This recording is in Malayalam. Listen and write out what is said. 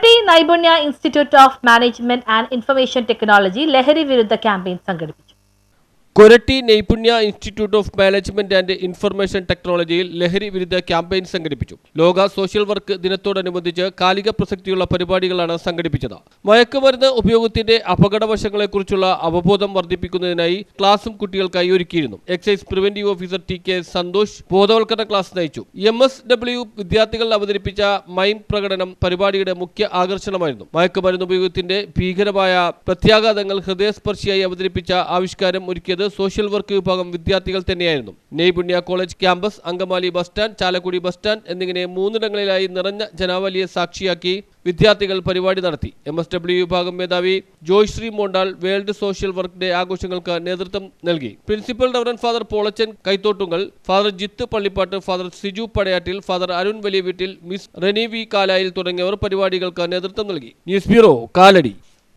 Koratty Naipunnya institute of management and information technology ലഹരി വിരുദ്ധ ക്യാമ്പയിൻ സംഘടിപ്പിച്ചു. Koratty Naipunnya institute of management and information ടെക്നോളജിയിൽ ലഹരി വിരുദ്ധ ക്യാമ്പയിൻ സംഘടിപ്പിച്ചു. ലോക സോഷ്യൽ വർക്ക് ദിനത്തോടനുബന്ധിച്ച് കാലിക പ്രസക്തിയുള്ള പരിപാടികളാണ് സംഘടിപ്പിച്ചത്. മയക്കുമരുന്ന് ഉപയോഗത്തിന്റെ അപകടവശങ്ങളെക്കുറിച്ചുള്ള അവബോധം വർദ്ധിപ്പിക്കുന്നതിനായി ക്ലാസും കുട്ടികൾക്കായി ഒരുക്കിയിരുന്നു. Excise preventive officer T K Santhosh ബോധവൽക്കരണ ക്ലാസ് നയിച്ചു. എം എസ് ഡബ്ല്യു വിദ്യാർത്ഥികൾ അവതരിപ്പിച്ച മൈം പ്രകടനം പരിപാടിയുടെ മുഖ്യ ആകർഷണമായിരുന്നു. മയക്കുമരുന്ന് ഉപയോഗത്തിന്റെ ഭീകരമായ പ്രത്യാഘാതങ്ങൾ ഹൃദയസ്പർശിയായി അവതരിപ്പിച്ച ആവിഷ്കാരം ഒരുക്കിയത് സോഷ്യൽ വർക്ക് വിഭാഗം വിദ്യാർത്ഥികൾ തന്നെയായിരുന്നു. Naipunnya college campus Angamaly bus stand Chalakudy bus stand എന്നിങ്ങനെ മൂന്നിടങ്ങളിലായി നിറഞ്ഞ ജനാവലിയെ സാക്ഷിയാക്കി വിദ്യാർത്ഥികൾ പരിപാടി നടത്തി. എം എസ് ഡബ്ല്യു വിഭാഗം മേധാവി Joyshree Mondal world social work day ആഘോഷങ്ങൾക്ക് നേതൃത്വം നൽകി. Principal reverend father Polachan Kaithottungal father Jith Pallippatt father Siju Padayattil father Arun Valiyaveettil miss Reni V കാലായിൽ തുടങ്ങിയവർ പരിപാടികൾക്ക് നേതൃത്വം നൽകി. News bureau Kalady.